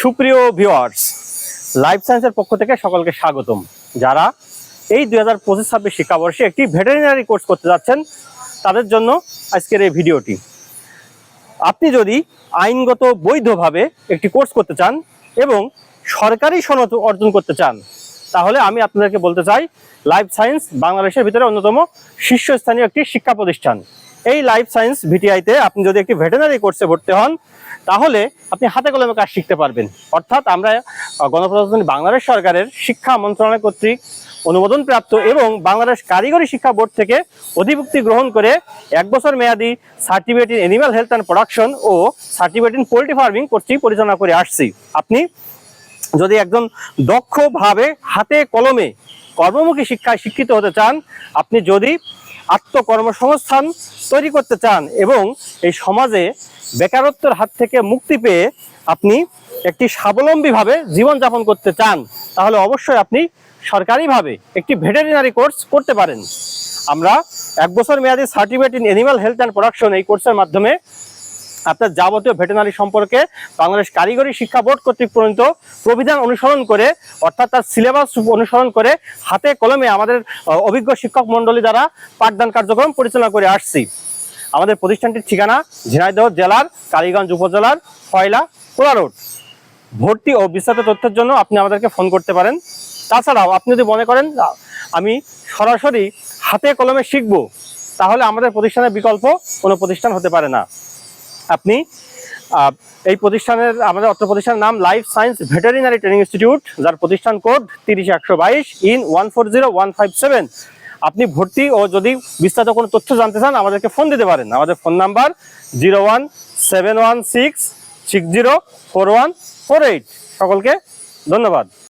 সুপ্রিয় viewers life সায়েন্সের পক্ষ থেকে সকলকে স্বাগতম। যারা এই দুই হাজার পঁচিশ ছাব্বিশ শিক্ষাবর্ষে একটি ভেটেরিনারি কোর্স করতে যাচ্ছেন, তাদের জন্য আজকের এই ভিডিওটি। আপনি যদি আইনগত বৈধভাবে একটি কোর্স করতে চান এবং সরকারি সনদ অর্জন করতে চান, তাহলে আমি আপনাদেরকে বলতে চাই লাইফ সায়েন্স বাংলাদেশের ভিতরে অন্যতম শীর্ষস্থানীয় একটি শিক্ষা প্রতিষ্ঠান। এই লাইফ সায়েন্স ভিটিআইতে আপনি যদি একটি ভেটেরিনারি কোর্সে ভর্তি হন, তাহলে আপনি হাতে কলমে কাজ শিখতে পারবেন। অর্থাৎ আমরা গণপ্রজাতন্ত্রী বাংলাদেশ সরকারের শিক্ষা মন্ত্রণালয় কর্তৃক অনুমোদন প্রাপ্ত এবং বাংলাদেশ কারিগরি শিক্ষা বোর্ড থেকে অধিভুক্তি গ্রহণ করে এক বছর মেয়াদী certificate in animal health and production O certificate in poultry farming কর্তৃক পরিচালনা করে আসছি। আপনি যদি একজন দক্ষভাবে হাতে কলমে কর্মমুখী শিক্ষায় শিক্ষিত হতে চান, আপনি যদি আত্মকর্মসংস্থান তৈরি করতে চান এবং এই সমাজে বেকারত্বের হাত থেকে মুক্তি পেয়ে আপনি একটি স্বাবলম্বীভাবে জীবনযাপন করতে চান, তাহলে অবশ্যই আপনি সরকারিভাবে একটি ভেটেরিনারি কোর্স করতে পারেন। আমরা এক বছর মেয়াদী certificate in animal health and production এই কোর্সের মাধ্যমে আপনার যাবতীয় ভেটেনারি সম্পর্কে বাংলাদেশ কারিগরি শিক্ষা বোর্ড কর্তৃক প্রণীত প্রবিধান অনুসরণ করে, অর্থাৎ তার সিলেবাস অনুসরণ করে হাতে কলমে আমাদের অভিজ্ঞ শিক্ষক মণ্ডলী দ্বারা পাঠদান কার্যক্রম পরিচালনা করে আসছি। আমাদের প্রতিষ্ঠানটির ঠিকানা ঝিনাইদহ জেলার কালীগঞ্জ উপজেলার ফয়লা কোলা রোড। ভর্তি ও বিস্তারিত তথ্যের জন্য আপনি আমাদেরকে ফোন করতে পারেন। তাছাড়াও আপনি যদি মনে করেন আমি সরাসরি হাতে কলমে শিখব, তাহলে আমাদের প্রতিষ্ঠানের বিকল্প কোনো প্রতিষ্ঠান হতে পারে না। আপনি এই প্রতিষ্ঠানের, আমাদের অর্থ প্রতিষ্ঠানের নাম life science veterinary training institute যার প্রতিষ্ঠান কোড তিরিশ একশো বাইশ in one four zero one five seven আপনি ভর্তি ও যদি বিস্তারিত কোনো তথ্য জানতে চান, আমাদেরকে ফোন দিতে পারেন। আমাদের phone number zero one seven one six six zero four one four eight সকলকে ধন্যবাদ।